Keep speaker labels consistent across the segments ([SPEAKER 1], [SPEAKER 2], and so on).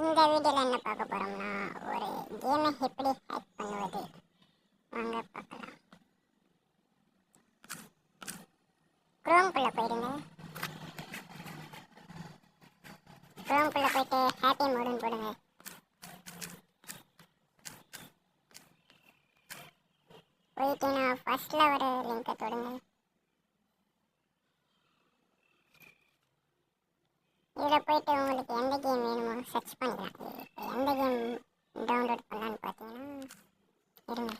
[SPEAKER 1] இந்த வீடியோவில் என்ன பார்க்க போகிறோம்னா ஒரு கேமை எப்படி ஹேக் பண்ணுவது? வாங்க பார்க்கலாம். குரோம்குள்ளே போயிடுங்க. குரோம்குள்ளே போயிட்டு ஹாப்பி மோடுன்னு போடுங்க. போயிட்டு நான் ஃபஸ்ட்டில் ஒரு லிங்கை தொடுங்க. இதில் போயிட்டு உங்களுக்கு எந்த கேம் வேணுமோ சர்ச் பண்ணிக்கலாம். இப்போ எந்த கேம் டவுன்லோட் பண்ணலான்னு பார்த்தீங்கன்னா இருங்க.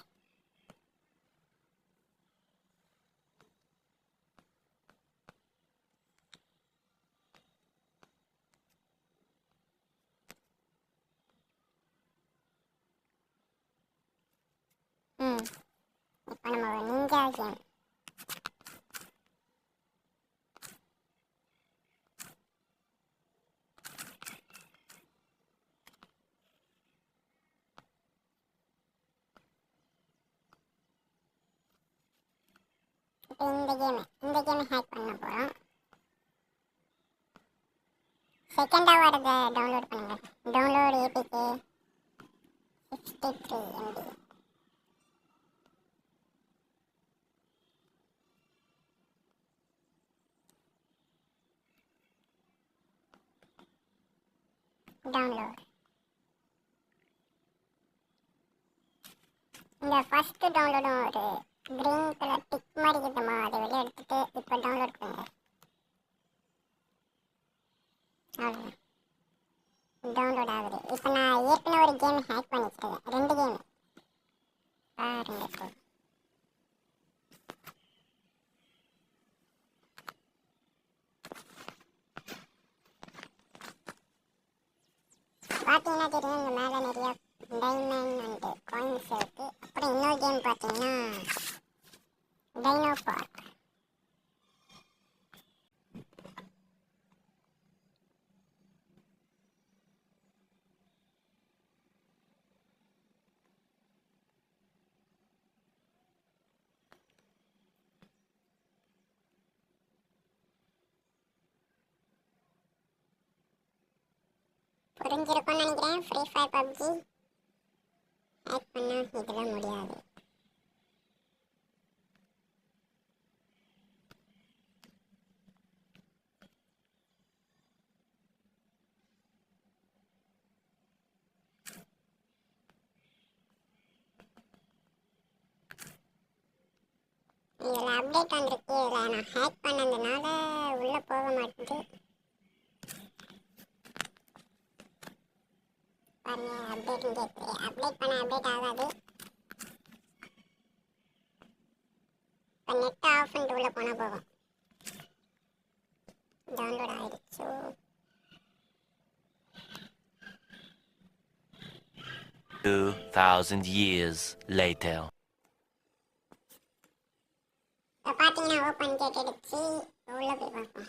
[SPEAKER 1] ம். இப்போ நம்ம ஒரு நிஞ்சா கேம் இப்போ இந்த கேமு இந்த கேமை ஹேக் பண்ண போகிறோம் செகண்டாக வரதை டவுன்லோட் பண்ணுங்கள் download APK sixty three MB download இந்த ஃபஸ்ட்டு டவுன்லோடும் ஒரு கிரீன் கலர் டிக் மாதிரி இருக்குமா அதை வெளியே எடுத்துட்டு இப்போ டவுன்லோட் பண்ணுங்க. அவ்வளோதான் டவுன்லோட் ஆகுது. இப்போ நான் ஏற்கனவே ஒரு கேம் ஹேக் பண்ணி வச்சிருக்கேன் ரெண்டு கேம் பாருங்க இப்போ. பார்த்தீங்கன்னா தெரியும் இங்கே மேலே நிறைய டைமண்ட் அண்டு காயின்ஸ் இருக்குது அப்புறம் இன்னொரு கேம் பார்த்தீங்கன்னா டைனோ பார்க் புரிஞ்சிருக்கும்னு நினைக்கிறேன். ஃப்ரீ ஃபயர் பப்ஜி ஹேக் பண்ணால் இதெல்லாம் முடியாது. இதில் அப்டேட் வந்திருக்கு. இதில் நான் ஹேக் பண்ணதுனால உள்ளே போக மாட்டேங்குது பாருங்க அப்டேட் கேட்குது அப்டேட் பண்ண அப்டேட் ஆகாது. இப்போ நெட் ஆஃப் பண்ணிட்டு உள்ளே போனால் போகும் download
[SPEAKER 2] Two thousand years later.
[SPEAKER 1] இப்போ பார்த்தீங்கன்னா ஓப்பன் எடுத்து உள்ளே போய் பார்ப்போம்.